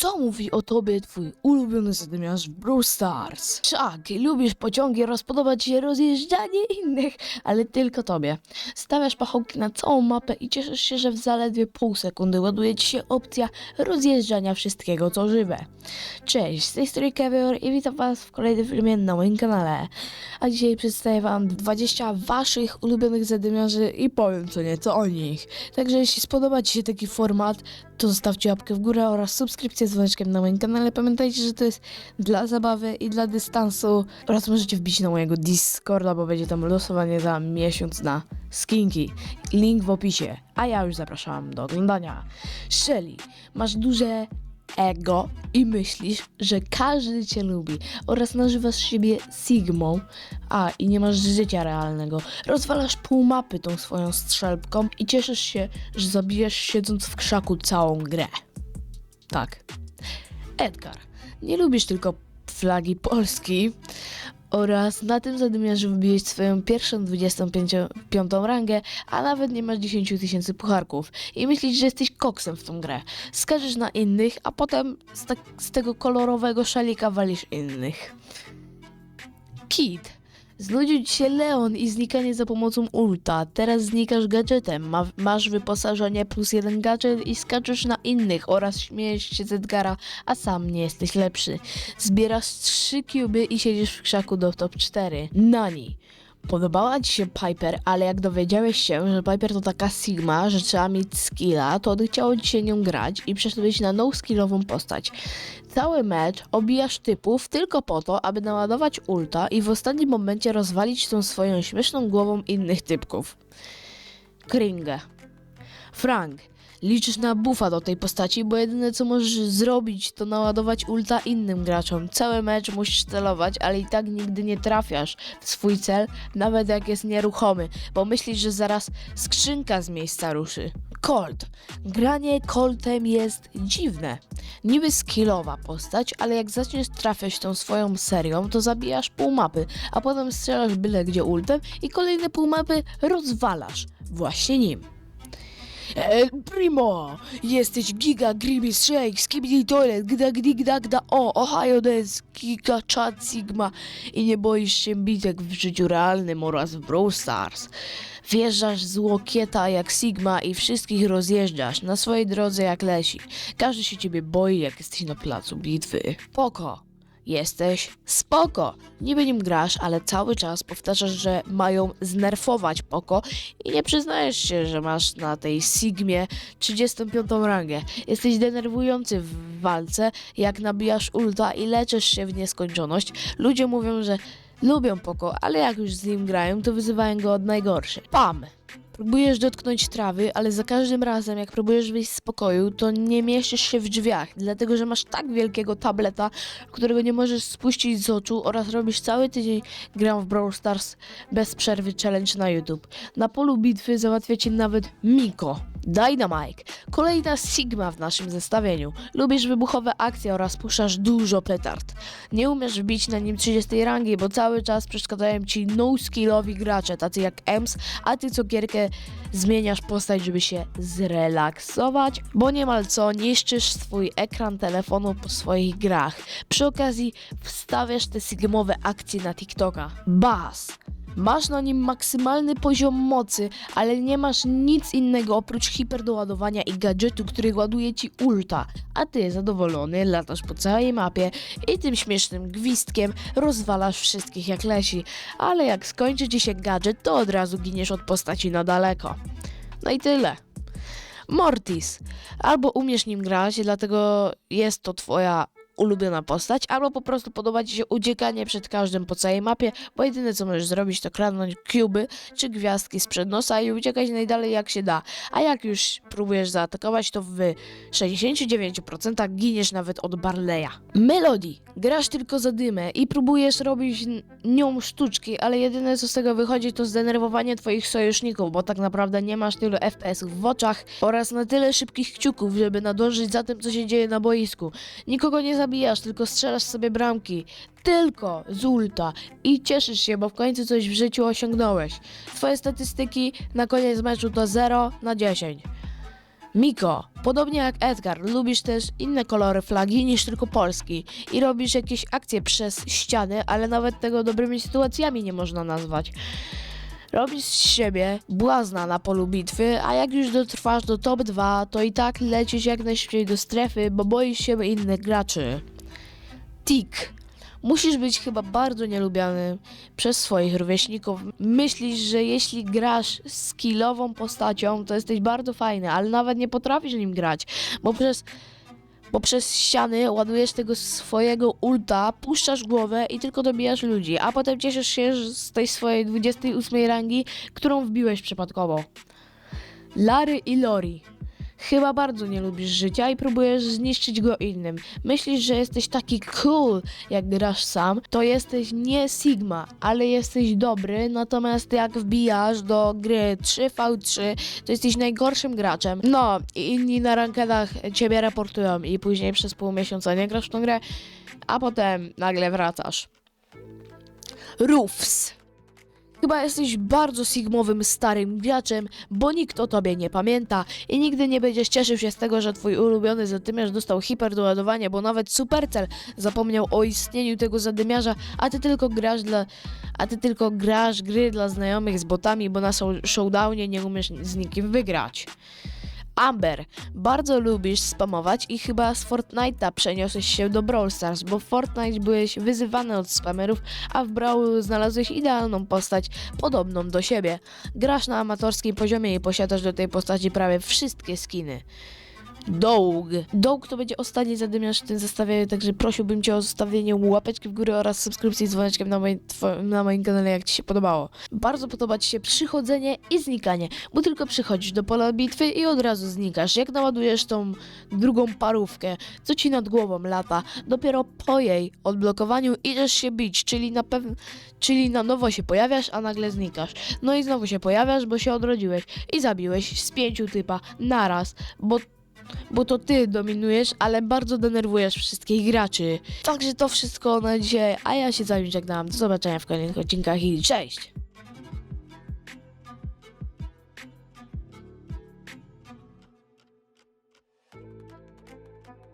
Co mówi o tobie twój ulubiony zadymiarz w Brawl Stars? Tak, lubisz pociągi oraz podoba ci się rozjeżdżanie innych, ale tylko tobie. Stawiasz pachołki na całą mapę i cieszysz się, że w zaledwie pół sekundy ładuje ci się opcja rozjeżdżania wszystkiego co żywe. Cześć, z tej strony Kevior i witam was w kolejnym filmie na moim kanale. A dzisiaj przedstawię wam 20 waszych ulubionych zadymiarzy i powiem co nieco o nich. Także jeśli spodoba ci się taki format, to zostawcie łapkę w górę oraz subskrypcję z dzwoneczkiem na moim kanale. Pamiętajcie, że to jest dla zabawy i dla dystansu oraz możecie wbić na mojego Discorda, bo będzie tam losowanie za miesiąc na skinki. Link w opisie. A ja już zapraszam do oglądania. Shelly, masz duże ego i myślisz, że każdy cię lubi oraz nazywasz siebie Sigmą, a i nie masz życia realnego. Rozwalasz pół mapy tą swoją strzelbką i cieszysz się, że zabijasz siedząc w krzaku całą grę. Tak. Edgar, nie lubisz tylko flagi Polski oraz na tym zadymiarzu wybiłeś swoją pierwszą 25 piątą rangę, a nawet nie masz 10 tysięcy pucharków i myślisz, że jesteś koksem w tą grę. Skażesz na innych, a potem z, tak, z tego kolorowego szalika walisz innych. Kid. Znudził ci się Leon i znikanie za pomocą ulta. Teraz znikasz gadżetem. Ma, masz wyposażenie plus jeden gadżet i skaczesz na innych oraz śmiejesz się z Edgara, a sam nie jesteś lepszy. Zbierasz trzy kuby i siedzisz w krzaku do top 4. Nani. Podobała ci się Piper, ale jak dowiedziałeś się, że Piper to taka Sigma, że trzeba mieć skilla, to odechciało ci się nią grać i przeszedłeś na no-skillową postać. Cały mecz obijasz typów tylko po to, aby naładować ulta i w ostatnim momencie rozwalić tą swoją śmieszną głową innych typków. Kringe. Frank. Liczysz na buffa do tej postaci, bo jedyne co możesz zrobić to naładować ulta innym graczom. Cały mecz musisz celować, ale i tak nigdy nie trafiasz w swój cel, nawet jak jest nieruchomy, bo myślisz, że zaraz skrzynka z miejsca ruszy. Colt. Granie Coltem jest dziwne. Niby skillowa postać, ale jak zaczniesz trafiać tą swoją serią, to zabijasz pół mapy, a potem strzelasz byle gdzie ultem i kolejne pół mapy rozwalasz. Właśnie nim. El Primo! Jesteś Giga Grimace Shake, Skibidi Toilet, Gda Gdi Gda Gda O, Ohio Dance, Giga Chat Sigma i nie boisz się bitek w życiu realnym oraz w Brawl Stars. Wjeżdżasz z łokieta jak Sigma i wszystkich rozjeżdżasz na swojej drodze jak lesi. Każdy się ciebie boi jak jesteś na placu bitwy. Poko! Jesteś spoko. Niby nim grasz, ale cały czas powtarzasz, że mają znerfować Poko i nie przyznajesz się, że masz na tej Sigmie 35 rangę. Jesteś denerwujący w walce, jak nabijasz ulta i leczysz się w nieskończoność. Ludzie mówią, że lubią Poko, ale jak już z nim grają, to wyzywają go od najgorszych. Pam! Próbujesz dotknąć trawy, ale za każdym razem, jak próbujesz wyjść z pokoju, to nie mieścisz się w drzwiach, dlatego że masz tak wielkiego tableta, którego nie możesz spuścić z oczu oraz robisz cały tydzień gram w Brawl Stars bez przerwy challenge na YouTube. Na polu bitwy załatwia cię nawet Miko. Dynamite. Kolejna Sigma w naszym zestawieniu. Lubisz wybuchowe akcje oraz puszczasz dużo petard. Nie umiesz wbić na nim 30 rangi, bo cały czas przeszkadzają ci no-skillowi gracze, tacy jak Ems, a ty co gierkę zmieniasz postać, żeby się zrelaksować, bo niemal co niszczysz swój ekran telefonu po swoich grach. Przy okazji wstawiasz te sigmowe akcje na TikToka. Bas! Masz na nim maksymalny poziom mocy, ale nie masz nic innego oprócz hiperdoładowania i gadżetu, który ładuje ci ulta. A ty zadowolony latasz po całej mapie i tym śmiesznym gwizdkiem rozwalasz wszystkich jak lesi. Ale jak skończy ci się gadżet, to od razu giniesz od postaci na daleko. No i tyle. Mortis. Albo umiesz nim grać, dlatego jest to twoja ulubiona postać, albo po prostu podoba ci się uciekanie przed każdym po całej mapie, bo jedyne co możesz zrobić to kradnąć kuby czy gwiazdki z przed nosa i uciekać najdalej jak się da. A jak już próbujesz zaatakować, to w 69% giniesz nawet od Barleya. Melody. Grasz tylko za dymę i próbujesz robić nią sztuczki, ale jedyne co z tego wychodzi to zdenerwowanie twoich sojuszników, bo tak naprawdę nie masz tylu FPS-ów w oczach oraz na tyle szybkich kciuków, żeby nadążyć za tym, co się dzieje na boisku. Nikogo nie zabijasz, tylko strzelasz sobie bramki. Tylko z ulta i cieszysz się, bo w końcu coś w życiu osiągnąłeś. Twoje statystyki na koniec meczu to 0 na 10. Miko, podobnie jak Edgar, lubisz też inne kolory flagi niż tylko polski i robisz jakieś akcje przez ściany, ale nawet tego dobrymi sytuacjami nie można nazwać. Robisz z siebie błazna na polu bitwy, a jak już dotrwasz do top 2, to i tak lecisz jak najszybciej do strefy, bo boisz się innych graczy. Tik. Musisz być chyba bardzo nielubiany przez swoich rówieśników. Myślisz, że jeśli grasz skillową postacią, to jesteś bardzo fajny, ale nawet nie potrafisz nim grać, bo przez, bo przez ściany ładujesz tego swojego ulta, puszczasz głowę i tylko dobijasz ludzi, a potem cieszysz się z tej swojej 28 rangi, którą wbiłeś przypadkowo. Lary i Lori. Chyba bardzo nie lubisz życia i próbujesz zniszczyć go innym. Myślisz, że jesteś taki cool, jak grasz sam, to jesteś nie Sigma, ale jesteś dobry, natomiast jak wbijasz do gry 3v3, to jesteś najgorszym graczem. No, i inni na rankedach ciebie raportują i później przez pół miesiąca nie grasz w tą grę, a potem nagle wracasz. Roofs. Chyba jesteś bardzo sigmowym starym graczem, bo nikt o tobie nie pamięta i nigdy nie będziesz cieszył się z tego, że twój ulubiony zadymiarz dostał hiperdoładowanie, bo nawet Supercell zapomniał o istnieniu tego zadymiarza, a ty tylko grasz dla... a ty tylko grasz gry dla znajomych z botami, bo na show- showdownie nie umiesz z nikim wygrać. Amber, bardzo lubisz spamować i chyba z Fortnite'a przeniosłeś się do Brawl Stars, bo w Fortnite byłeś wyzywany od spamerów, a w Brawl znalazłeś idealną postać podobną do siebie. Grasz na amatorskim poziomie i posiadasz do tej postaci prawie wszystkie skiny. Doug. Doug to będzie ostatni zadymiarz w tym zestawie, także prosiłbym Cię o zostawienie łapeczki w górę oraz subskrypcji z dzwoneczkiem na two- na moim kanale, jak Ci się podobało. Bardzo podoba Ci się przychodzenie i znikanie, bo tylko przychodzisz do pola bitwy i od razu znikasz. Jak naładujesz tą drugą parówkę, co Ci nad głową lata, dopiero po jej odblokowaniu idziesz się bić, czyli na pewno, czyli na nowo się pojawiasz, a nagle znikasz. No i znowu się pojawiasz, bo się odrodziłeś i zabiłeś z pięciu typa naraz, bo bo to ty dominujesz, ale bardzo denerwujesz wszystkich graczy. Także to wszystko na dzisiaj, a ja się z wami żegnam. Do zobaczenia w kolejnych odcinkach i cześć!